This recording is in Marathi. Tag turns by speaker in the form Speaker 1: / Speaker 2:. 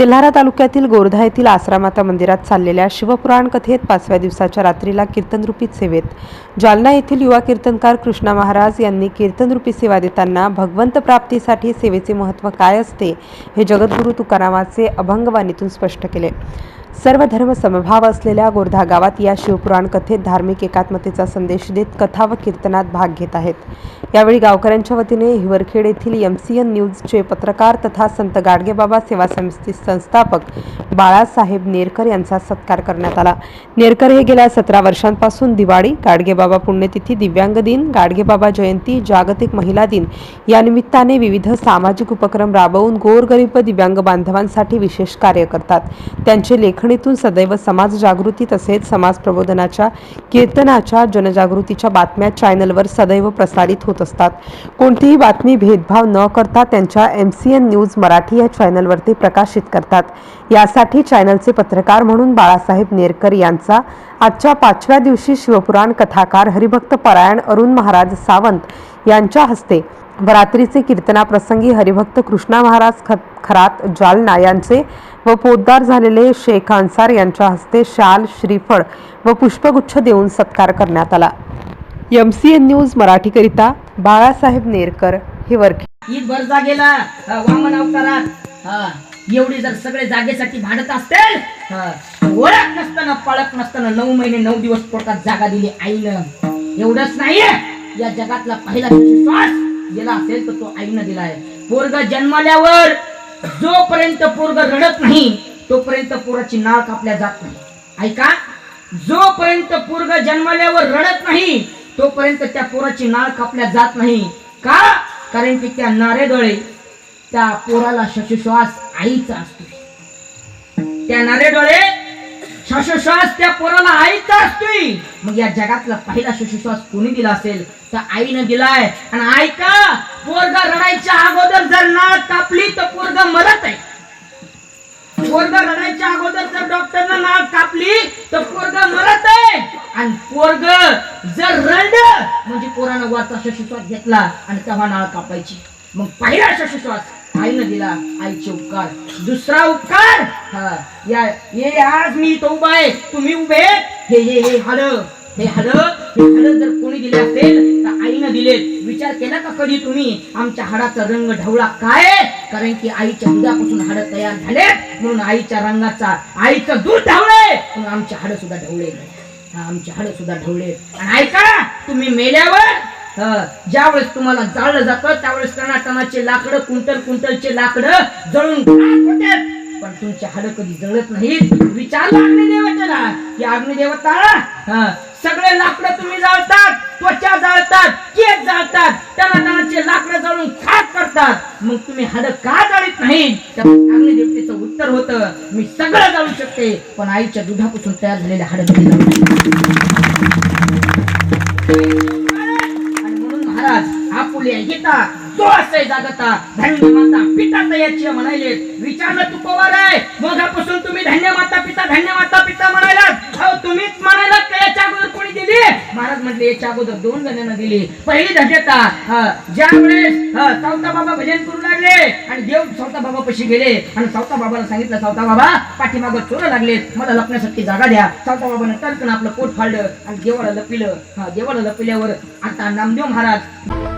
Speaker 1: तेल्हारा तालुक्यातील गोरधा येथील आसरामाता मंदिरात चाललेल्या शिवपुराण कथेत पाचव्या दिवसाच्या रात्रीला कीर्तनरूपी सेवेत. जालना येथील युवा कीर्तनकार कृष्णा महाराज यांनी कीर्तनरूपी सेवा देताना भगवंत प्राप्तीसाठी सेवेचे महत्त्व काय असते हे जगद्गुरू तुकारामाचे अभंगवाणीतून स्पष्ट केले. सर्व धर्म समभाव असलेल्या गोरधा गावात या शिवपुराण कथेत धार्मिक एकात्मतेचा संदेश देत कथा व कीर्तनात भाग घेत आहेत. यावेळी गावकऱ्यांच्या वतीने हिवरखेड येथील एम सी एन न्यूजचे पत्रकार तथा संत गाडगेबाबा सेवा समिती संस्थापक बाळासाहेब नेरकर यांचा सत्कार करण्यात आला. नेरकर हे गेल्या सतरा वर्षांपासून दिवाळी गाडगेबाबा पुण्यतिथी दिव्यांग दिन गाडगेबाबा जयंती जागतिक महिला दिन या निमित्ताने विविध सामाजिक उपक्रम राबवून गोरगरीब दिव्यांग बांधवांसाठी विशेष कार्य करतात. त्यांचे लेख लेखणीतून सदैव समाज जागृती तसेच समाज प्रबोधनाच्या कीर्तनाच्या जनजागृतीच्या बातम्या चॅनलवर सदैव प्रसारित होत असतात. कोणतीही बातमी भेदभाव न करता त्यांच्या M C N news Marathi या चॅनलवरती प्रकाशित करतात. यासाठी चॅनलचे पत्रकार म्हणून बाळासाहेब नेरकर यांचा आजच्या पाचव्या दिवशी शिवपुराण कथाकार हरिभक्त परायण अरुण महाराज सावंत यांच्या हस्ते व रात्रीचे कीर्तनाप्रसंगी हरिभक्त कृष्णा महाराज ख खरात जालना यांचे व पोद्दार झालेले शेख अन्सार यांच्या हस्ते शाल श्रीफळ व पुष्पगुच्छ देऊन सत्कार करण्यात आला. एम सी एन न्यूज मराठीकरिता बाळासाहेब नेरकर हे वरखे.
Speaker 2: ईद भर जागेला वामन अवतारात एवढी जर सगळे जागेसाठी भांडत असतील ओळख नसताना पाळख नसताना नऊ महिने नऊ दिवस पोटात जागा दिली आईनं. एवढंच नाहीये. या जगातला पहिला श्वास. गेला असेल तर तो आईनं दिला आहे पोरग जन्मल्यावर जोपर्यंत पोरग रडत नाही तोपर्यंत पोराची नाळ कापल्या जात नाही. ऐका? जोपर्यंत पोरग जन्मल्यावर रडत नाही तोपर्यंत त्या पोराची नाळ कापल्या जात नाही. का? कारण की त्या नारेडोळे त्या पोराला शशुश्वास आईचा असतो. त्या नारेडोळे श्वासोश्वास त्या पोराला आईचा असतोय. मग या जगातला पहिला श्वासोश्वास कोणी दिला असेल? तर आईनं दिलाय. आणि ऐका पोरगा रडायच्या अगोदर जर नाळ कापली तर पोरगा मरत आहे. पोरग रडायच्या अगोदर जर डॉक्टरनं नाळ कापली तर पोरग मरत आहे. आणि पोरग जर रड म्हणजे पोरानं वरचा श्वासोश्वास घेतला आणि तेव्हा नाळ कापायची. मग पहिला श्वासोश्वास आईनं दिला आईचे उपकार. दुसरा उपकार? हा. या ये आज मी तो उभा आहे. तुम्ही उभे? हे हे हे हाड हे हाड हे हाड जर कोणी दिले असेल तर आईनं दिले. विचार केला का कधी तुम्ही? आमच्या हाडाचा रंग ढवळा काय? कारण की आईच्या दुधापासून हाड तयार झाले म्हणून आईच्या रंगाचा आईचं दूध ढवळे. म्हणून आमचे हाड सुद्धा ढवळे आमचे हाड सुद्धा ढवळे. आणि ऐका तुम्ही मेल्यावर ज्यावेळेस तुम्हाला जाळलं जातं त्यावेळेस टनाटनाचे लाकडं कुंटल कुंटलचे लाकडं जळून पण तुमचे हाड कधी जळत नाहीत? विचारलं अग्निदेवतेला. की अग्निदेवता हा, सगळे लाकडं तुम्ही जाळतात त्वचा जाळतात केस जाळतात टनाटनाचे लाकडं जळून खाक करतात. मग तुम्ही हाड का जाळीत नाही अग्निदेवतेचं उत्तर होतं मी सगळं जाळू शकते पण आईच्या दुधापासून तयार झालेले हाड कधी जाळू पिता तो असे जागता धन्य माता पिता तयाची म्हणायले विचारलं तू पवार आहे? मगापासून तुम्ही धन्य माता पिता धन्य माता पिता म्हणायलात. अहो तुम्हीच म्हणायलात का याच्या अगोदर कोणी दिली? महाराज म्हटले याच्या अगोदर दोन जणांना दिली. पहिली धन्यता ज्या वेळेस सावता बाबा भजन करू लागले आणि देव सावता बाबा पशी गेले आणि सावता बाबाला सांगितलं सावता बाबा पाठीमाग चोर लागले मला लपण्यासाठी जागा द्या. सावता बाबाने तडकन आपलं पोट फाडलं आणि देवाला लपिलं. हा देवाला लपिल्यावर आता नामदेव महाराज